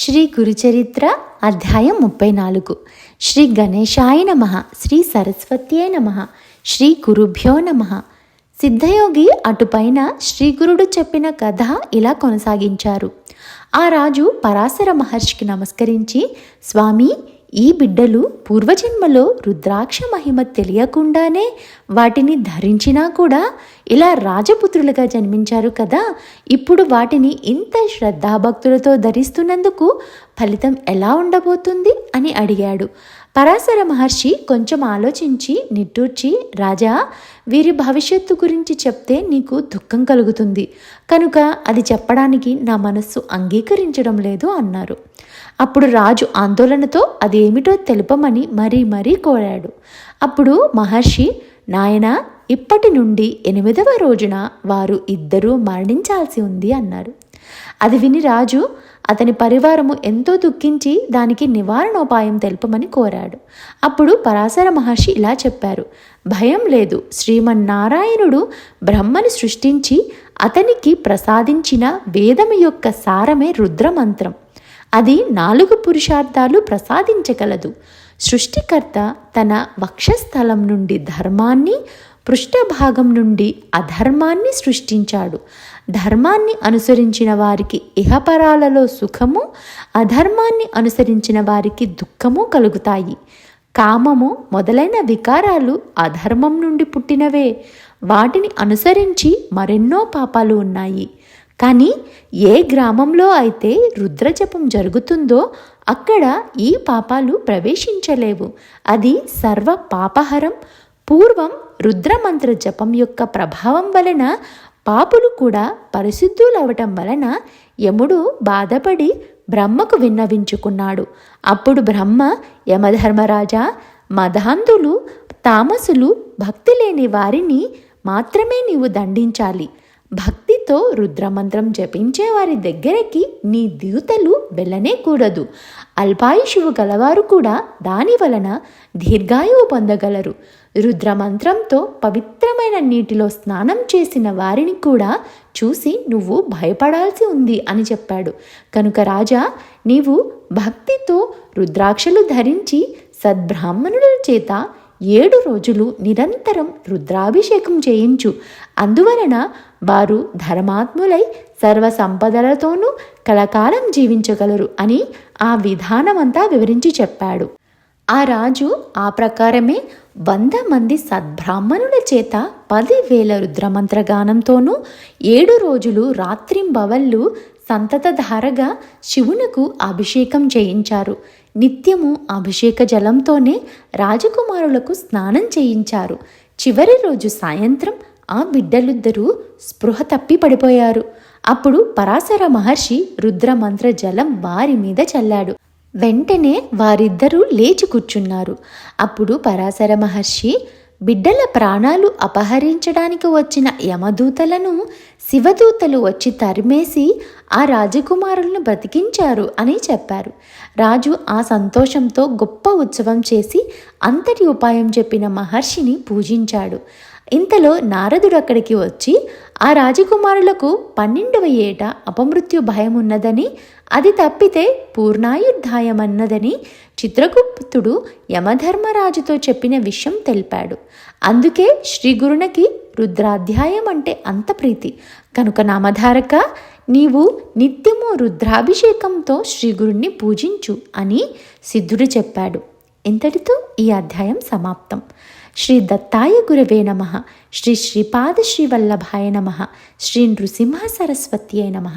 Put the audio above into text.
శ్రీ గురుచరిత్ర అధ్యాయం ముప్పై నాలుగు. శ్రీ గణేశాయ నమ శ్రీ సరస్వత్యే నమ శ్రీ గురుభ్యో నమ. సిద్ధయోగి అటుపైన శ్రీగురుడు చెప్పిన కథ ఇలా కొనసాగించారు. ఆ రాజు పరాశర మహర్షికి నమస్కరించి స్వామి ఈ బిడ్డలు పూర్వజన్మలో రుద్రాక్ష మహిమ తెలియకుండానే వాటిని ధరించినా కూడా ఇలా రాజపుత్రులుగా జన్మించారు కదా. ఇప్పుడు వాటిని ఇంత శ్రద్ధాభక్తులతో ధరిస్తున్నందుకు ఫలితం ఎలా ఉండబోతుంది అని అడిగాడు. పరాశర మహర్షి కొంచెం ఆలోచించి నిట్టూర్చి రాజా వీరి భవిష్యత్తు గురించి చెప్తే నీకు దుఃఖం కలుగుతుంది. కనుక అది చెప్పడానికి నా మనస్సు అంగీకరించడం లేదు అన్నారు. అప్పుడు రాజు ఆందోళనతో అదేమిటో తెలుపమని మరీ మరీ కోరాడు. అప్పుడు మహర్షి నాయన ఇప్పటి నుండి ఎనిమిదవ రోజున వారు ఇద్దరూ మరణించాల్సి ఉంది అన్నారు. అది విని రాజు అతని పరివారము ఎంతో దుఃఖించి దానికి నివారణోపాయం తెలుపమని కోరాడు. అప్పుడు పరాశర మహర్షి ఇలా చెప్పారు భయం లేదు. శ్రీమన్నారాయణుడు బ్రహ్మను సృష్టించి అతనికి ప్రసాదించిన వేదము యొక్క సారమే రుద్రమంత్రం. అది నాలుగు పురుషార్థాలు ప్రసాదించగలదు. సృష్టికర్త తన వక్షస్థలం నుండి ధర్మాన్ని పృష్ఠభాగం నుండి అధర్మాన్ని సృష్టించాడు. ధర్మాన్ని అనుసరించిన వారికి ఇహపరాలలో సుఖము అధర్మాన్ని అనుసరించిన వారికి దుఃఖము కలుగుతాయి. కామము మొదలైన వికారాలు అధర్మం నుండి పుట్టినవే. వాటిని అనుసరించి మరెన్నో పాపాలు ఉన్నాయి. కానీ ఏ గ్రామంలో అయితే రుద్రజపం జరుగుతుందో అక్కడ ఈ పాపాలు ప్రవేశించలేవు. అది సర్వ పాపహరం పూర్వం రుద్రమంత్ర జపం యొక్క ప్రభావం వలన పాపులు కూడా పరిశుద్ధులవటం వలన యముడు బాధపడి బ్రహ్మకు విన్నవించుకున్నాడు. అప్పుడు బ్రహ్మ యమధర్మరాజా మదాంధులు తామసులు భక్తి లేని వారిని మాత్రమే నీవు దండించాలి. భక్తితో రుద్రమంత్రం జపించే వారి దగ్గరికి నీ దూతలు వెళ్ళనే కూడదు. అల్పాయుషువు గలవారు కూడా దాని వలన దీర్ఘాయువు పొందగలరు. రుద్రమంత్రంతో పవిత్రమైన నీటిలో స్నానం చేసిన వారిని కూడా చూసి నువ్వు భయపడాల్సి ఉంది అని చెప్పాడు. కనుక రాజా నీవు భక్తితో రుద్రాక్షలు ధరించి సద్బ్రాహ్మణుల చేత ఏడు రోజులు నిరంతరం రుద్రాభిషేకం చేయించు. అందువలన వారు ధర్మాత్ములై సర్వ సంపదలతోనూ కలకాలం జీవించగలరు అని ఆ విధానమంతా వివరించి చెప్పాడు. ఆ రాజు ఆ ప్రకారమే వంద మంది సద్బ్రాహ్మణుల చేత పదివేల రుద్రమంత్రగానంతోనూ ఏడు రోజులు రాత్రింబవళ్ళు సంతతధారగా శివునకు అభిషేకం చేయించారు. నిత్యము అభిషేక జలంతోనే రాజకుమారులకు స్నానం చేయించారు. చివరి రోజు సాయంత్రం ఆ బిడ్డలిద్దరూ స్పృహ తప్పి పడిపోయారు. అప్పుడు పరాశర మహర్షి రుద్రమంత్ర జలం వారి మీద చల్లాడు. వెంటనే వారిద్దరూ లేచి కూర్చున్నారు. అప్పుడు పరాశర మహర్షి బిడ్డల ప్రాణాలు అపహరించడానికి వచ్చిన యమదూతలను శివదూతలు వచ్చి తరిమేసి ఆ రాజకుమారులను బ్రతికించారు అని చెప్పారు. రాజు ఆ సంతోషంతో గొప్ప ఉత్సవం చేసి అంతటి ఉపాయం చెప్పిన మహర్షిని పూజించాడు. ఇంతలో నారదుడు అక్కడికి వచ్చి ఆ రాజకుమారులకు పన్నెండవ ఏట అపమృత్యు భయం ఉన్నదని అది తప్పితే పూర్ణాయుర్ధాయమన్నదని చిత్రగుప్తుడు యమధర్మరాజుతో చెప్పిన విషయం తెలిపాడు. అందుకే శ్రీ గురునకి రుద్రాధ్యాయం అంటే అంత ప్రీతి. కనుక నామధారక నీవు నిత్యము రుద్రాభిషేకంతో శ్రీగురుణ్ణి పూజించు అని సిద్ధుడు చెప్పాడు. ఇంతటితో ఈ అధ్యాయం సమాప్తం. శ్రీ దత్తాయ గురవే నమ. శ్రీ శ్రీపాద శ్రీవల్లభాయ నమ. శ్రీ నృసింహ సరస్వత్యై నమ.